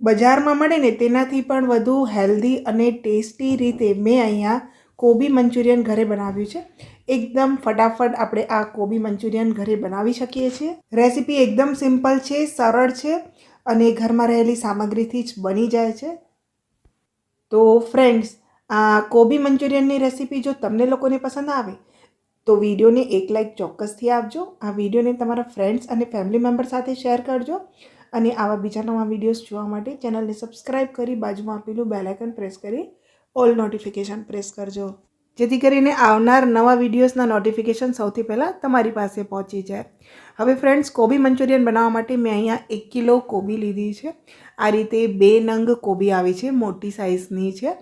બજારમાં મળે ને તેનાથી પણ વધુ હેલ્ધી અને ટેસ્ટી રીતે મેં અહીંયા કોબી મંચુરિયન ઘરે બનાવ્યું છે. એકદમ ફટાફટ આપણે આ કોબી મંચુરિયન ઘરે બનાવી શકીએ છીએ. રેસીપી એકદમ સિમ્પલ છે, સરળ છે અને ઘરમાં રહેલી સામગ્રીથી જ બની જાય છે. તો ફ્રેન્ડ્સ આ કોબી મંચુરિયનની રેસીપી જો તમને લોકોને પસંદ આવે, તો વિડીયોને એક લાઇક ચોક્કસથી આપજો. આ વિડીયોને તમારા ફ્રેન્ડ્સ અને ફેમિલી મેમ્બર સાથે શેર કરજો. અને આવા બીજા નવા વિડીયોઝ જોવા માટે ચેનલને સબસ્ક્રાઇબ કરી બાજુમાં આપેલું બેલાઇકન પ્રેસ કરી ઓલ નોટિફિકેશન પ્રેસ કરજો. જેથી કરીને આવનાર નવા વિડીયોઝના નોટિફિકેશન સૌથી પહેલાં તમારી પાસે પહોંચી જાય. હવે ફ્રેન્ડ્સ કોબી મંચુરિયન બનાવવા માટે મેં અહીંયા એક કિલો કોબી લીધી છે. આ રીતે બે નંગ કોબી આવી છે, મોટી સાઇઝની છે.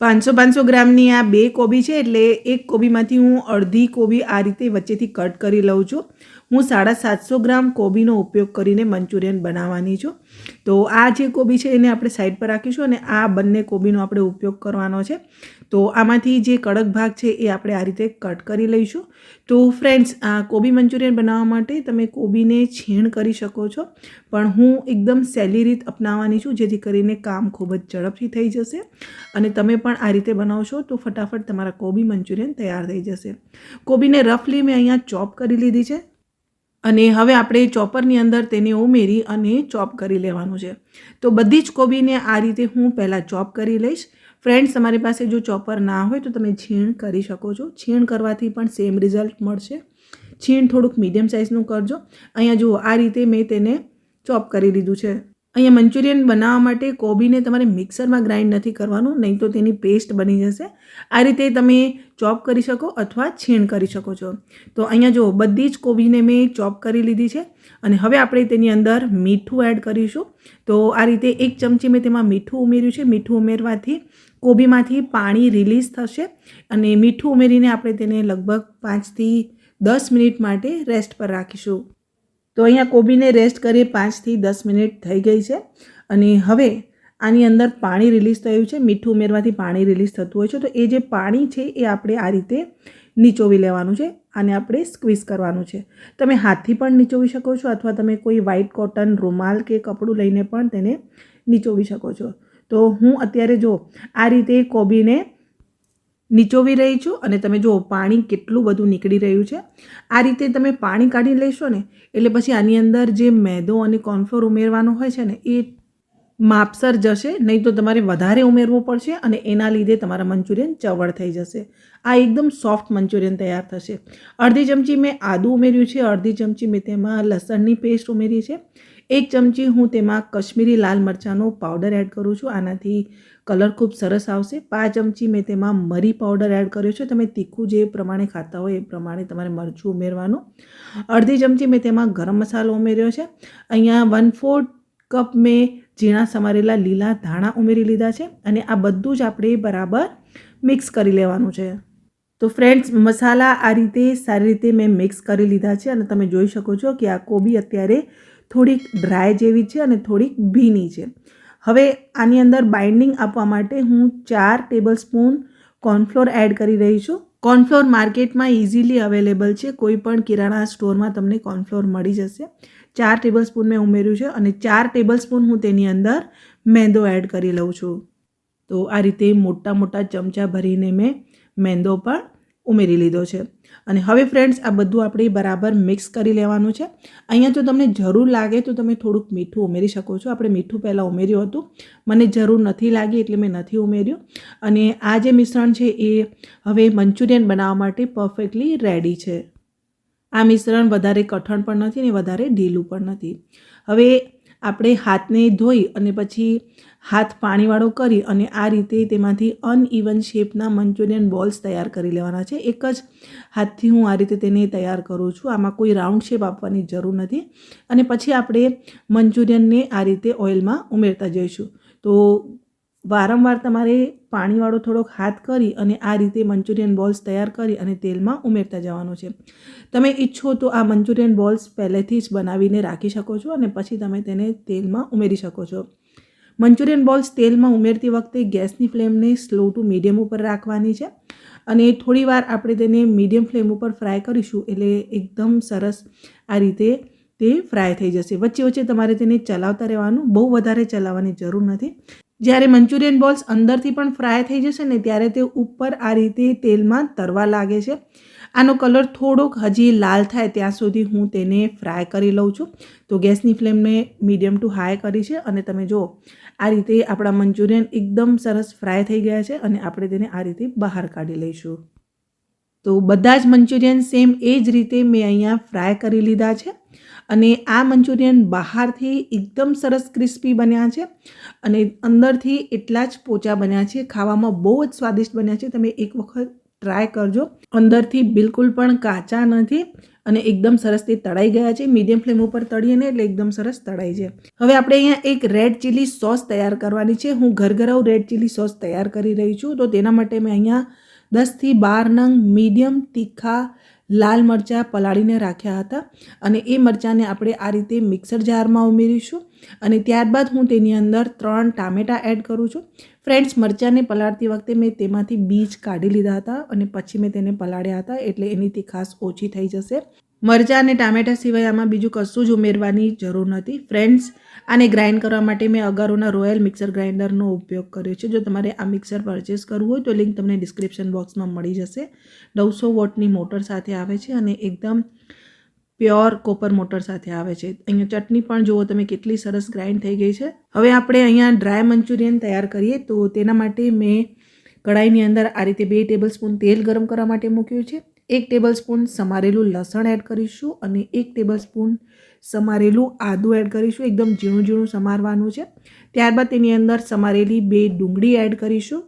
પાંચસો પાંચસો ગ્રામની આ બે કોબી છે, એટલે એક કોબીમાંથી હું અડધી કોબી આ રીતે વચ્ચેથી કટ કરી લઉં છું. હું સાડા સાતસો ગ્રામ કોબીનો ઉપયોગ કરીને મંચુરિયન બનાવવાની છું. તો આ જે કોબી છે એને આપણે સાઈડ પર રાખીશું અને આ બંને કોબીનો આપણે ઉપયોગ કરવાનો છે. તો આમાંથી જે કડક ભાગ છે એ આપણે આ રીતે કટ કરી લઈશું. તો ફ્રેન્ડ્સ આ કોબી મંચુરિયન બનાવવા માટે તમે કોબીને છીણ કરી શકો છો. પણ હું એકદમ સહેલી રીત અપનાવવાની છું, જેથી કરીને કામ ખૂબ જ ઝડપથી થઈ જશે અને તમે પણ આ રીતે બનાવશો તો ફટાફટ તમારા કોબી મંચુરિયન તૈયાર થઈ જશે. કોબીને રફલી મેં અહીંયા ચોપ કરી લીધી છે. અને હવે આપણે ચોપરની અંદર તેને ઉમેરી અને ચોપ કરી લેવાનું છે. તો બધી જ કોબીને આ રીતે હું પહેલાં ચોપ કરી લઈશ. ફ્રેન્ડ્સ, તમારી પાસે જો ચોપર ના હોય તો તમે છીણ કરી શકો છો. છીણ કરવાથી પણ સેમ રિઝલ્ટ મળશે. છીણ થોડુંક મીડિયમ સાઇઝનું કરજો. અહીંયા જુઓ, આ રીતે મેં તેને ચોપ કરી લીધું છે. અહીંયા મંચુરિયન બનાવવા માટે કોબીને તમારે મિક્સરમાં ગ્રાઇન્ડ નથી કરવાનું, નહીં તો તેની પેસ્ટ બની જશે. આ રીતે તમે ચોપ કરી શકો અથવા છીણ કરી શકો છો. તો અહીંયા જો બધી જ કોબીને મેં ચોપ કરી લીધી છે અને હવે આપણે તેની અંદર મીઠું એડ કરીશું. તો આ રીતે એક ચમચી મેં તેમાં મીઠું ઉમેર્યું છે. મીઠું ઉમેરવાથી કોબીમાંથી પાણી રિલીઝ થશે અને મીઠું ઉમેરીને આપણે તેને લગભગ પાંચથી દસ મિનિટ માટે રેસ્ટ પર રાખીશું. તો અહીંયા કોબીને રેસ્ટ કરીએ પાંચથી દસ મિનિટ થઈ ગઈ છે. અને હવે આની અંદર પાણી રિલીઝ થયું છે. મીઠું ઉમેરવાથી પાણી રિલીઝ થતું હોય છે. તો એ જે પાણી છે એ આપણે આ રીતે નીચોવી લેવાનું છે આને આપણે સ્ક્વીઝ કરવાનું છે. તમે હાથથી પણ નીચોવી શકો છો અથવા તમે કોઈ વ્હાઇટ કોટન રૂમાલ કે કપડું લઈને પણ તેને નીચોવી શકો છો. તો હું અત્યારે જો આ રીતે કોબીને નીચોવી રહી છું અને તમે જુઓ, પાણી કેટલું બધું નીકળી રહ્યું છે. આ રીતે તમે પાણી કાઢી લેશો ને, એટલે પછી આની અંદર જે મેદો અને કોર્નફ્લોર ઉમેરવાનો હોય છે ને, એ માપસર જશે, નહીં તો તમારે વધારે ઉમેરવું પડશે અને એના લીધે તમારા મંચુરિયન ચવળ થઈ જશે. આ એકદમ સોફ્ટ મંચુરિયન તૈયાર થશે. અડધી ચમચી મેં આદું ઉમેર્યું છે, અડધી ચમચી મેં તેમાં લસણની પેસ્ટ ઉમેરી છે. એક ચમચી હું તેમાં કશ્મીરી લાલ મરચાંનો પાવડર એડ કરું છું, આનાથી કલર ખૂબ સરસ આવશે. પાંચ ચમચી મેં તેમાં મરી પાવડર એડ કર્યો છે, તમે તીખું જે પ્રમાણે ખાતા હોય એ પ્રમાણે તમારે મરચું ઉમેરવાનું. અડધી ચમચી મેં તેમાં ગરમ મસાલો ઉમેર્યો છે. અહીંયા વન ફોર્થ કપ મેં ઝીણા સમારેલા લીલા ધાણા ઉમેરી લીધા છે અને આ બધું જ આપણે બરાબર મિક્સ કરી લેવાનું છે. તો ફ્રેન્ડ્સ, મસાલા આ રીતે સારી રીતે મેં મિક્સ કરી લીધા છે અને તમે જોઈ શકો છો કે આ કોબી અત્યારે થોડીક ડ્રાય જેવી છે અને થોડીક ભીની છે. હવે આની અંદર બાઇન્ડિંગ આપવા માટે હું ચાર ટેબલ સ્પૂન કોર્નફ્લોર એડ કરી રહી છું. કોર્નફ્લોર માર્કેટમાં ઇઝીલી અવેલેબલ છે. કોઈ પણ કિરાણા સ્ટોરમાં તમને કોર્નફ્લોર મળી જશે. ચાર ટેબલ સ્પૂન મેં ઉમેર્યું છે અને ચાર ટેબલ સ્પૂન હું તેની અંદર મેંદો એડ કરી લઉં છું. તો આ રીતે મોટા મોટા ચમચા ભરીને મેં મેંદો પણ ઉમેરી લીધો છે. અને હવે ફ્રેન્ડ્સ આ બધું આપણે બરાબર મિક્સ કરી લેવાનું છે. અહીંયા જો તમને જરૂર લાગે તો તમે થોડુંક મીઠું ઉમેરી શકો છો. આપણે મીઠું પહેલાં ઉમેર્યું હતું. મને જરૂર નથી લાગી એટલે મેં નથી ઉમેર્યું. અને આ જે મિશ્રણ છે એ હવે મંચુરિયન બનાવવા માટે પરફેક્ટલી રેડી છે. આ મિશ્રણ વધારે કઠણ પણ નથી ને વધારે ઢીલું પણ નથી. હવે આપણે હાથને ધોઈ અને પછી હાથ પાણીવાળો કરી અને આ રીતે તેમાંથી અનઇવન શેપના મંચુરિયન બોલ્સ તૈયાર કરી લેવાના છે. એક જ હાથથી હું આ રીતે તેને તૈયાર કરું છું. આમાં કોઈ રાઉન્ડ શેપ આપવાની જરૂર નથી. અને પછી આપણે મંચુરિયનને આ રીતે ઓઇલમાં ઉમેરતા જઈશું. તો વારંવાર તમારે પાણીવાળો થોડોક હાથ કરી અને આ રીતે મંચુરિયન બોલ્સ તૈયાર કરી અને તેલમાં ઉમેરતા જવાનું છે. તમે ઈચ્છો તો આ મંચુરિયન બોલ્સ પહેલેથી જ બનાવીને રાખી શકો છો અને પછી તમે તેને તેલમાં ઉમેરી શકો છો. મંચુરિયન બોલ્સ તેલમાં ઉમેરતી વખતે ગેસની ફ્લેમને સ્લો ટુ મીડિયમ ઉપર રાખવાની છે અને થોડીવાર આપણે તેને મીડિયમ ફ્લેમ ઉપર ફ્રાય કરીશું એટલે એકદમ સરસ આ રીતે તે ફ્રાય થઈ જશે. વચ્ચે વચ્ચે તમારે તેને ચલાવતા રહેવાનું, બહુ વધારે ચલાવવાની જરૂર નથી. જ્યારે મંચુરિયન બોલ્સ અંદરથી પણ ફ્રાય થઈ જશે ને ત્યારે તે ઉપર આ રીતે તેલમાં તરવા લાગે છે. આનો કલર થોડોક હજી લાલ થાય ત્યાં સુધી હું તેને ફ્રાય કરી લઉં છું. તો ગેસની ફ્લેમને મીડિયમ ટુ હાઈ કરી છે અને તમે જુઓ, આ રીતે આપણા મંચુરિયન એકદમ સરસ ફ્રાય થઈ ગયા છે અને આપણે તેને આ રીતે બહાર કાઢી લઈશું. તો બધા જ મંચુરિયન સેમ એ જ રીતે મેં અહીંયા ફ્રાય કરી લીધા છે. અને આ મંચુરિયન બહારથી એકદમ સરસ ક્રિસ્પી બન્યા છે અને અંદરથી એટલા જ પોચા બન્યા છે. ખાવામાં બહુ જ સ્વાદિષ્ટ બન્યા છે. તમે એક વખત ટ્રાય કરજો. અંદરથી બિલકુલ પણ કાચા નથી અને એકદમ સરસ તે તળાઈ ગયા છે. મીડિયમ ફ્લેમ ઉપર તળીએ ને એટલે એકદમ સરસ તળાઈ છે હવે આપણે અહીંયા એક રેડ ચીલી સોસ તૈયાર કરવાની છે. હું ઘરઘરાઉ રેડ ચીલી સોસ તૈયાર કરી રહી છું. તો તેના માટે મેં અહીંયા દસથી બાર નંગ મીડિયમ, તીખા, લાલ મરચાં પલાળીને રાખ્યા હતા અને એ મરચાંને આપણે આ રીતે મિક્સર જારમાં ઉમેરીશું અને ત્યારબાદ હું તેની અંદર ત્રણ ટામેટાં એડ કરું છું. ફ્રેન્ડ્સ, મરચાંને પલાળતી વખતે મેં તેમાંથી બીજ કાઢી લીધા હતા અને પછી મેં તેને પલાળ્યા હતા એટલે એની તીખાસ ઓછી થઈ જશે. મરચાં અને ટામેટાં સિવાય આમાં બીજું કશું જ ઉમેરવાની જરૂર નથી. ફ્રેન્ડ્સ આને ગ્રાઇન્ડ કરવા માટે મેં અગારોના રોયલ મિક્સર ગ્રાઇન્ડરનો ઉપયોગ કર્યો છે. જો તમારે આ મિક્સર પરચેસ કરવું હોય તો લિંક તમને ડિસ્ક્રિપ્શન બોક્સમાં મળી જશે. નવસો વોટની મોટર સાથે આવે છે અને એકદમ પ્યોર કોપર મોટર સાથે આવે છે. અહીંયા ચટણી પણ જુઓ તમે કેટલી સરસ ગ્રાઇન્ડ થઈ ગઈ છે. હવે આપણે અહીંયા ડ્રાય મંચુરિયન તૈયાર કરીએ તો તેના માટે મેં કઢાઈની અંદર આ રીતે બે ટેબલ સ્પૂન તેલ ગરમ કરવા માટે મૂક્યું છે. એક ટેબલ સ્પૂન સમારેલું લસણ એડ કરીશું અને એક ટેબલ સ્પૂન સમારેલું આદું એડ કરીશું. એકદમ ઝીણું ઝીણું સમારવાનું છે. ત્યારબાદ તેની અંદર સમારેલી બે ડુંગળી એડ કરીશું.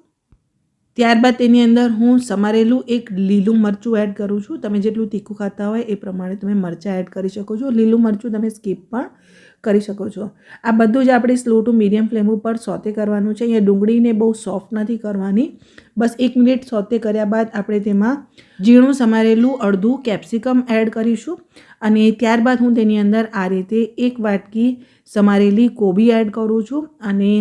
ત્યારબાદ તેની અંદર હું સમારેલું એક લીલું મરચું એડ કરું છું. તમે જેટલું તીખું ખાતા હોય એ પ્રમાણે તમે મરચાં એડ કરી શકો છો. લીલું મરચું તમે સ્કીપ પણ કરી શકો છો. આ બધું જ આપણે સ્લો ટુ મીડિયમ ફ્લેમ ઉપર સોતે કરવાનું છે. અહીંયા ડુંગળીને બહુ સોફ્ટ નથી કરવાની. બસ એક મિનિટ સોતે કર્યા બાદ આપણે તેમાં ઝીણું સમારેલું અડધું કેપ્સિકમ એડ કરીશું. અને ત્યારબાદ હું તેની અંદર આ રીતે એક વાટકી સમારેલી કોબી એડ કરું છું. અને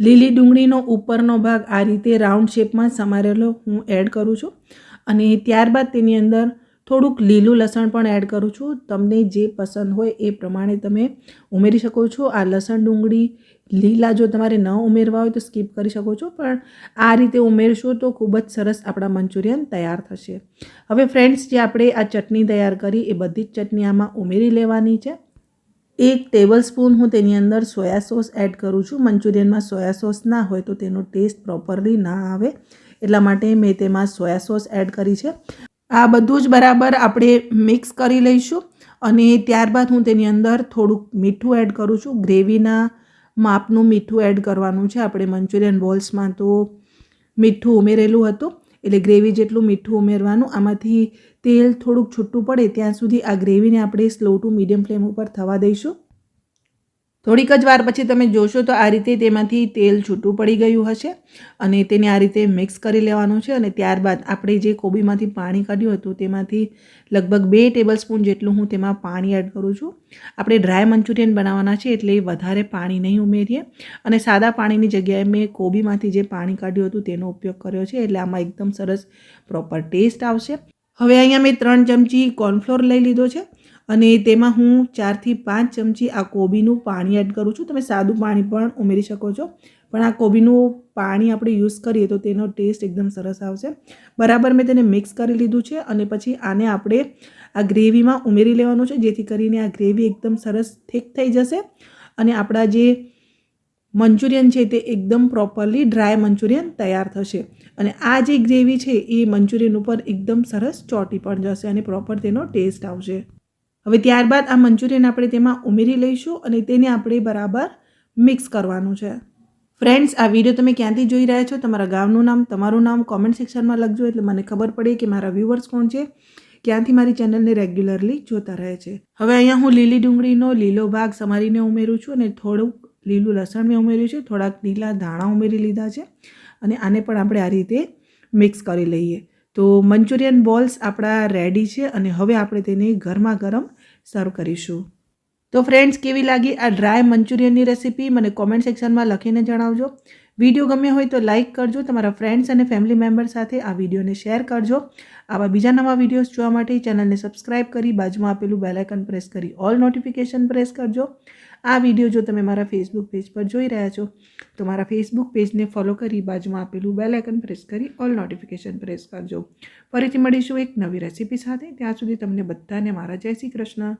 લીલી ડુંગળીનો ઉપરનો ભાગ આ રીતે રાઉન્ડ શેપમાં સમારેલો હું એડ કરું છું. અને ત્યારબાદ તેની અંદર થોડુંક લીલું લસણ પણ એડ કરું છું. તમને જે પસંદ હોય એ પ્રમાણે તમે ઉમેરી શકો છો. આ લસણ ડુંગળી લીલા જો તમારે ન ઉમેરવા હોય તો સ્કીપ કરી શકો છો. પણ આ રીતે ઉમેરશો તો ખૂબ જ સરસ આપણા મંચુરિયન તૈયાર થશે. હવે ફ્રેન્ડ્સ જે આપણે આ ચટણી તૈયાર કરી એ બધી જ ચટણી આમાં ઉમેરી લેવાની છે. એક ટેબલ સ્પૂન હું તેની અંદર સોયા સોસ એડ કરું છું. મંચુરિયનમાં સોયા સોસ ના હોય તો તેનો ટેસ્ટ પ્રોપરલી ના આવે. એટલા માટે મેં તેમાં સોયા સોસ એડ કરી છે. આ બધું જ બરાબર આપણે મિક્સ કરી લઈશું અને ત્યારબાદ હું તેની અંદર થોડુંક મીઠું એડ કરું છું. ગ્રેવીના માપનું મીઠું એડ કરવાનું છે. આપણે મંચુરિયન બોલ્સમાં તો મીઠું ઉમેરેલું હતું, એટલે ગ્રેવી જેટલું મીઠું ઉમેરવાનું. આમાંથી તેલ થોડુંક છૂટું પડે ત્યાં સુધી આ ગ્રેવીને આપણે સ્લો ટુ મીડિયમ ફ્લેમ ઉપર થવા દઈશું. થોડીક જ વાર પછી તમે જોશો તો આ રીતે તેમાંથી તેલ છૂટું પડી ગયું હશે અને તેને આ રીતે મિક્સ કરી લેવાનું છે અને ત્યારબાદ આપણે જે કોબીમાંથી પાણી કાઢ્યું હતું તેમાંથી લગભગ બે ટેબલ સ્પૂન જેટલું હું તેમાં પાણી એડ કરું છું. આપણે ડ્રાય મંચુરિયન બનાવવાના છે એટલે વધારે પાણી નહીં ઉમેરીએ અને સાદા પાણીની જગ્યાએ મેં કોબીમાંથી જે પાણી કાઢ્યું હતું તેનો ઉપયોગ કર્યો છે એટલે આમાં એકદમ સરસ પ્રોપર ટેસ્ટ આવશે. હવે અહીંયા મેં ત્રણ ચમચી કોર્નફ્લોર લઈ લીધો છે અને તેમાં હું ચારથી પાંચ ચમચી આ કોબીનું પાણી એડ કરું છું. તમે સાદું પાણી પણ ઉમેરી શકો છો. પણ આ કોબીનું પાણી આપણે યુઝ કરીએ તો તેનો ટેસ્ટ એકદમ સરસ આવશે. બરાબર મેં તેને મિક્સ કરી લીધું છે અને પછી આને આપણે આ ગ્રેવીમાં ઉમેરી લેવાનું છે, જેથી કરીને આ ગ્રેવી એકદમ સરસ થીક થઈ જશે અને આપણા જે મંચુરિયન છે તે એકદમ પ્રોપરલી ડ્રાય મંચુરિયન તૈયાર થશે. અને આ જે ગ્રેવી છે એ મંચુરિયન ઉપર એકદમ સરસ ચોટી પણ જશે અને પ્રોપર તેનો ટેસ્ટ આવશે. હવે ત્યારબાદ આ મંચુરિયન આપણે તેમાં ઉમેરી લઈશું અને તેને આપણે બરાબર મિક્સ કરવાનું છે. ફ્રેન્ડ્સ આ વીડિયો તમે ક્યાંથી જોઈ રહ્યા છો? તમારા ગામનું નામ, તમારું નામ કોમેન્ટ સેક્શનમાં લખજો એટલે મને ખબર પડે કે મારા વ્યૂવર્સ કોણ છે. ક્યાંથી મારી ચેનલને રેગ્યુલરલી જોતા રહે છે. હવે અહીંયા હું લીલી ડુંગળીનો લીલો ભાગ સમારીને ઉમેરું છું અને થોડુંક લીલું લસણ મેં ઉમેર્યું છે, થોડાક લીલા ધાણા ઉમેરી લીધા છે અને આને પણ આપણે આ રીતે મિક્સ કરી લઈએ. તો મંચુરિયન બોલ્સ આપણા રેડી છે અને હવે આપણે તેને ગરમા ગરમ સર્વ કરીશું. તો ફ્રેન્ડ્સ કેવી લાગી આ ડ્રાય મંચુરિયનની રેસીપી મને કોમેન્ટ સેક્શનમાં લખીને જણાવજો. વીડિયો ગમ્યો હોય તો લાઇક કરજો, તમારા ફ્રેન્ડ્સ અને ફેમિલી મેમ્બર સાથે આ વિડીયોને શેર કરજો. આવા બીજા નવા વિડીયોઝ જોવા માટે ચેનલને સબસ્ક્રાઇબ કરી બાજુમાં આપેલું બેલાઇકન પ્રેસ કરી ઓલ નોટિફિકેશન પ્રેસ કરજો. આ વીડિયો જો તમે મારા ફેસબુક પેજ પર જોઈ રહ્યા છો, તો મારા ફેસબુક પેજને ફોલો કરી બાજુમાં આપેલું બેલાઇકન પ્રેસ કરી ઓલ નોટિફિકેશન પ્રેસ કરજો. ફરીથી મળીશું એક નવી રેસીપી સાથે. ત્યાં સુધી તમને બધાને મારા જય શ્રી કૃષ્ણ.